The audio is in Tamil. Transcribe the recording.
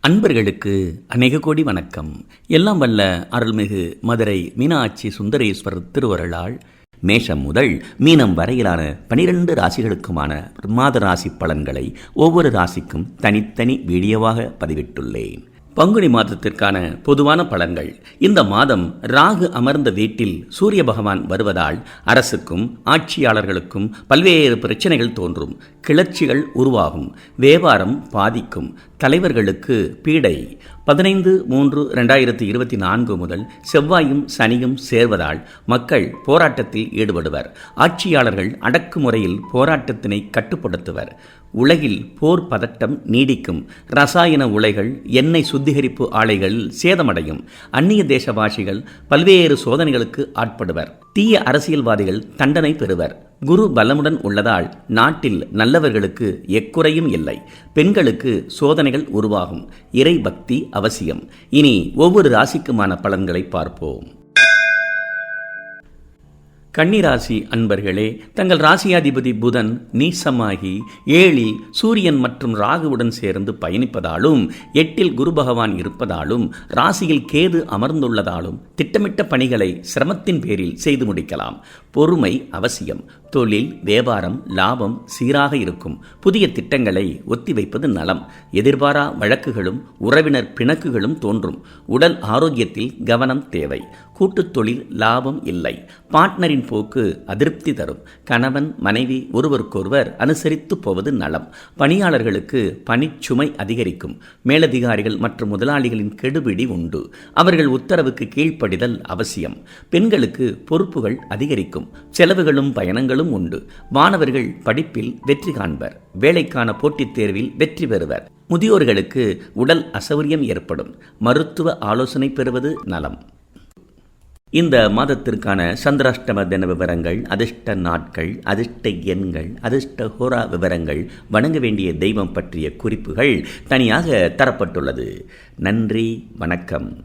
அன்பர்களுக்கு அநேக கோடி வணக்கம். எல்லாம் வல்ல அருள்மிகு மதுரை மீனாட்சி சுந்தரேஸ்வரர் திருவருளால் மேஷம் முதல் மீனம் வரையிலான பனிரெண்டு ராசிகளுக்குமான மாத ராசி பலன்களை ஒவ்வொரு ராசிக்கும் தனித்தனி வீடியோவாக பதிவிட்டுள்ளேன். பங்குனி மாதத்திற்கான பொதுவான பலன்கள். இந்த மாதம் ராகு அமர்ந்த வீட்டில் சூரிய பகவான் வருவதால் அரசுக்கும் ஆட்சியாளர்களுக்கும் பல்வேறு பிரச்சனைகள் தோன்றும். கிளர்ச்சிகள் உருவாகும். வியாபாரம் பாதிக்கும். தலைவர்களுக்கு பீடை. பதினைந்து மூன்று ரெண்டாயிரத்தி இருபத்தி நான்கு முதல் செவ்வாயும் சனியும் சேர்வதால் மக்கள் போராட்டத்தில் ஈடுபடுவர். ஆட்சியாளர்கள் அடக்குமுறையில் போராட்டத்தினை கட்டுப்படுத்துவர். உலகில் போர் பதட்டம் நீடிக்கும். ரசாயன உலைகள் எண்ணெய் சுத்திகரிப்பு ஆலைகள் சேதமடையும். அந்நிய தேசவாசிகள் பல்வேறு சோதனைகளுக்கு ஆட்படுவர். தீய அரசியல்வாதிகள் தண்டனை பெறுவர். குரு பலமுடன் உள்ளதால் நாட்டில் நல்லவர்களுக்கு எக்குறையும் இல்லை. பெண்களுக்கு சோதனைகள் உருவாகும். இறை பக்தி அவசியம். இனி ஒவ்வொரு ராசிக்குமான பலன்களை பார்ப்போம். கன்னிராசி அன்பர்களே தங்கள் ராசியாதிபதி புதன் நீசமாகி ஏழில் சூரியன் மற்றும் ராகுவுடன் சேர்ந்து பயணிப்பதாலும் எட்டில் குரு பகவான் இருப்பதாலும் ராசியில் கேது அமர்ந்துள்ளதாலும் திட்டமிட்ட பணிகளை சிரமத்தின் பேரில் செய்து முடிக்கலாம். பொறுமை அவசியம். தொழில் வியாபாரம் லாபம் சீராக இருக்கும். புதிய திட்டங்களை ஒத்திவைப்பது நலம். எதிர்பாரா வழக்குகளும் உறவினர் பிணக்குகளும் தோன்றும். உடல் ஆரோக்கியத்தில் கவனம் தேவை. கூட்டுத் தொழில் லாபம் இல்லை. பார்ட்னரின் போக்கு அதிருப்தி தரும். கணவன் மனைவி ஒருவருக்கொருவர் அனுசரித்து போவது நலம். பணியாளர்களுக்கு பணிச்சுமை அதிகரிக்கும். மேலதிகாரிகள் மற்றும் முதலாளிகளின் கெடுபிடி உண்டு. அவர்கள் உத்தரவுக்கு கீழ்ப்படிதல் அவசியம். பெண்களுக்கு பொறுப்புகள் அதிகரிக்கும். செலவுகளும் பயணங்களும் உண்டு. மாணவர்கள் படிப்பில் வெற்றி காண்பர். வேலைக்கான போட்டித் தேர்வில் வெற்றி பெறுவர். முதியோர்களுக்கு உடல் அசௌரியம் ஏற்படும். மருத்துவ ஆலோசனை பெறுவது நலம். இந்த மாதத்திற்கான சந்திராஷ்டம தின விவரங்கள் அதிர்ஷ்ட நாட்கள் அதிர்ஷ்ட எண்கள் அதிர்ஷ்ட ஹோரா விவரங்கள் வணங்க வேண்டிய தெய்வம் பற்றிய குறிப்புகள் தனியாக தரப்பட்டுள்ளது. நன்றி வணக்கம்.